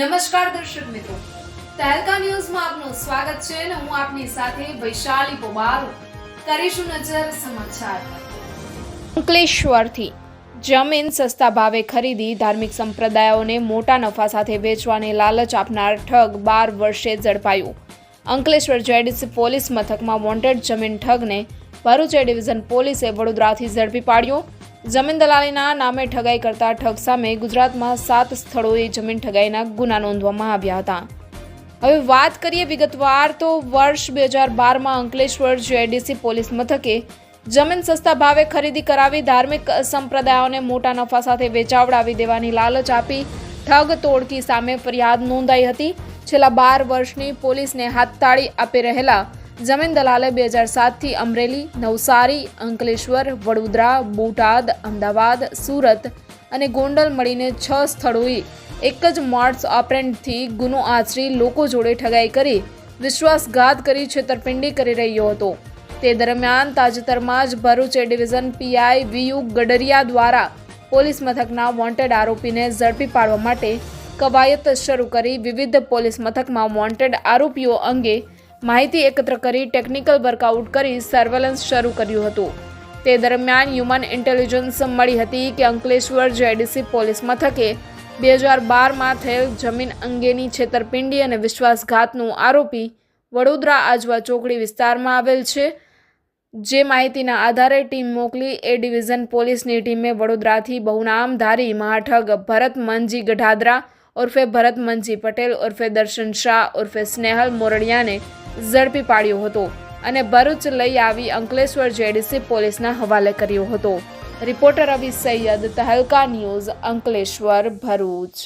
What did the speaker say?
નમસ્કાર દર્શક મિત્રો. તહેલકા ન્યૂઝમાં આપનું સ્વાગત છે અને હું આપની સાથે વૈશાલી પોબારો કરીશું નજર સમાચાર. અંકલેશ્વરથી જમીન સસ્તા ભાવે ખરીદી ધાર્મિક સંપ્રદાયોને મોટા નફા સાથે વેચવાની લાલચ આપનાર ઠગ બાર વર્ષે ઝડપાયું. અંકલેશ્વર જેડીસી પોલીસ મથકમાં વોન્ટેડ જમીન ઠગને ભરૂચ ડિવિઝન પોલીસે વડોદરાથી ઝડપી પાડ્યો. જમીન દલાલીના નામે ઠગાઈ કરતા ઠગ સામે ગુજરાતમાં સાત સ્થળોએ જમીન ઠગાઈના ગુના નોંધવામાં આવ્યા હતા. હવે વાત કરીએ વિગતવાર તો વર્ષ બે હજાર બારમાં અંકલેશ્વર જેડીસી પોલીસ મથકે જમીન સસ્તા ભાવે ખરીદી કરાવી ધાર્મિક સંપ્રદાયોને મોટા નફા સાથે વેચાવડાવી દેવાની લાલચ આપી ઠગ તોડકી સામે ફરિયાદ નોંધાઈ હતી. છેલ્લા બાર વર્ષની પોલીસને હાથતાળી આપી રહેલા જમીન દલાલે બે હજાર સાતથી અમરેલી, નવસારી, અંકલેશ્વર, વડોદરા, બોટાદ, અમદાવાદ, સુરત અને ગોંડલ મળીને છ સ્થળોએ એક જ મોડ્સ ઓપરેન્ટથી ગુનો આચરી લોકો જોડે ઠગાઈ કરી વિશ્વાસઘાત કરી છેતરપિંડી કરી રહ્યો હતો. તે દરમિયાન તાજેતરમાં જ Bharuch division PI V U Gadariya દ્વારા પોલીસ મથકના વોન્ટેડ આરોપીને ઝડપી પાડવા માટે કવાયત શરૂ કરી વિવિધ પોલીસ મથકમાં વોન્ટેડ આરોપીઓ અંગે માહિતી એકત્ર કરી ટેકનિકલ વર્કઆઉટ કરી સર્વેલન્સ શરૂ કર્યું હતું. તે દરમિયાન હ્યુમન ઇન્ટેલિજન્સ મળી હતી કે અંકલેશ્વર જેડીસી પોલીસ મથકે બે હજાર બારમાં થયેલ જમીન અંગેની છેતરપિંડી અને વિશ્વાસઘાતનું આરોપી વડોદરા આજવા ચોકડી વિસ્તારમાં આવેલ છે. જે માહિતીના આધારે ટીમ મોકલી એ ડિવિઝન પોલીસની ટીમે વડોદરાથી બહુનામધારી મહાઠગ ભરત મનજી ગઢાદરા ઉર્ફે ભરત મનજી પટેલ ઉર્ફે દર્શન શાહ ઉર્ફે સ્નેહલ મોરડિયાને ઝડપી પાડ્યો હતો અને ભરૂચ લઈ આવી અંકલેશ્વર જેડીસી પોલીસના હવાલે કર્યો હતો. Reporter Avi Sayed Tehelka news Ankleshwar, Bharuch.